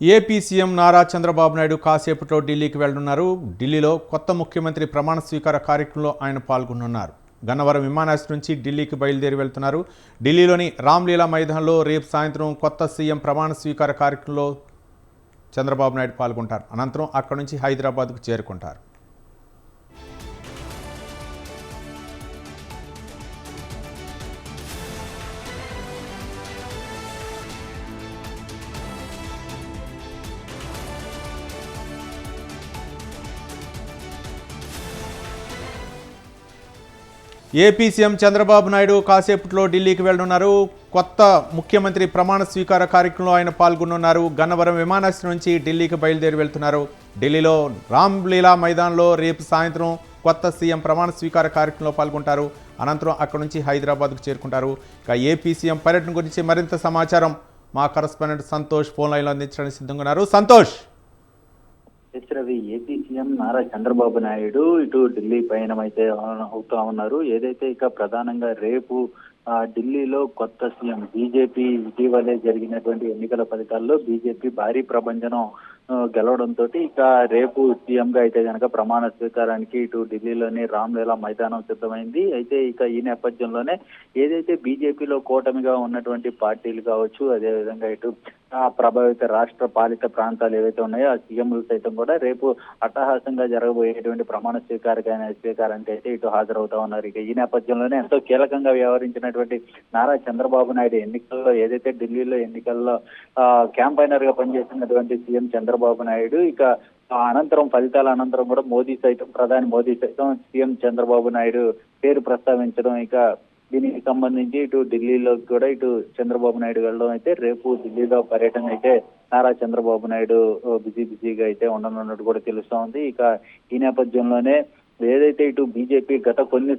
AP CM Nara Chandrababu Naidu కాసేపట్లో ఢిల్లీకి వెళ్ళనున్నారు. ఢిల్లీలో కొత్త ముఖ్యమంత్రి ప్రమాణ స్వీకార కార్యక్రమంలో ఆయన పాల్గొనున్నారు గన్నవరం విమానాశ్రయం నుంచి ఢిల్లీకి బయలుదేరి వెళ్తున్నారు. ఢిల్లీలోని రామ్లీలా మైదానంలో రేపు సాయంత్రం కొత్త సీఎం ప్రమాణ స్వీకార కార్యక్రమంలో చంద్రబాబు నాయుడు పాల్గొంటారు. అనంతరం అక్కడి నుంచి హైదరాబాద్కు చేరుకుంటారు. ఏపీ సీఎం చంద్రబాబు నాయుడు కాసేపట్లో ఢిల్లీకి వెళ్ళనున్నారు కొత్త ముఖ్యమంత్రి ప్రమాణ స్వీకార కార్యక్రమంలో ఆయన పాల్గొనున్నారు గన్నవరం విమానాశ్రయం నుంచి ఢిల్లీకి బయలుదేరి వెళ్తున్నారు. ఢిల్లీలో రామ్లీలా మైదాన్లో రేపు సాయంత్రం కొత్త సీఎం ప్రమాణ స్వీకార కార్యక్రమంలో పాల్గొంటారు. అనంతరం అక్కడి నుంచి హైదరాబాద్కు చేరుకుంటారు. ఇక ఏపీ సీఎం పర్యటన గురించి మరింత సమాచారం మా కరస్పాండెంట్ సంతోష్ ఫోన్ లైన్లో అందించడానికి సిద్ధంగా ఉన్నారు. సంతోష్! రవి ఏపీ సీఎం నారా చంద్రబాబు నాయుడు ఇటు ఢిల్లీ పయనం అయితే అవుతా ఉన్నారు. ఏదైతే ఇక ప్రధానంగా రేపు ఢిల్లీలో కొత్త సీఎం బీజేపీ ఇటీవలే జరిగినటువంటి ఎన్నికల ఫలితాల్లో బీజేపీ భారీ ప్రభంజనం గెలవడంతో ఇక రేపు సీఎం గా అయితే గనక ప్రమాణ స్వీకారానికి ఇటు ఢిల్లీలోని రామ్లీలా మైదానం సిద్ధమైంది. అయితే ఇక ఈ నేపథ్యంలోనే ఏదైతే బీజేపీలో కూటమిగా ఉన్నటువంటి పార్టీలు కావచ్చు అదేవిధంగా ఇటు ప్రభావిత రాష్ట్ర పాలిత ప్రాంతాలు ఏవైతే ఉన్నాయో ఆ సీఎంలు సైతం కూడా రేపు అట్టహాసంగా జరగబోయేటువంటి ప్రమాణ స్వీకార స్వీకారానికి అయితే ఇటు హాజరవుతా ఉన్నారు. ఇక ఈ నేపథ్యంలోనే ఎంతో కీలకంగా వ్యవహరించినటువంటి నారా చంద్రబాబు నాయుడు ఎన్నికల్లో ఏదైతే ఢిల్లీలో ఎన్నికల్లో ఆ, క్యాంపైనర్గా పనిచేసినటువంటి సీఎం చంద్రబాబు నాయుడు ఇక అనంతరం ఫలితాల అనంతరం కూడా మోదీ సైతం ప్రధాని మోదీ సైతం సీఎం చంద్రబాబు నాయుడు పేరు ప్రస్తావించడం ఇక దీనికి సంబంధించి ఇటు ఢిల్లీలో కూడా ఇటు చంద్రబాబు నాయుడు వెళ్ళడం అయితే రేపు ఢిల్లీలో పర్యటన అయితే నారా చంద్రబాబు నాయుడు బిజీ బిజీగా అయితే ఉండనున్నట్టు కూడా తెలుస్తా ఉంది. ఇక ఈ నేపథ్యంలోనే ఏదైతే ఇటు బీజేపీ గత కొన్ని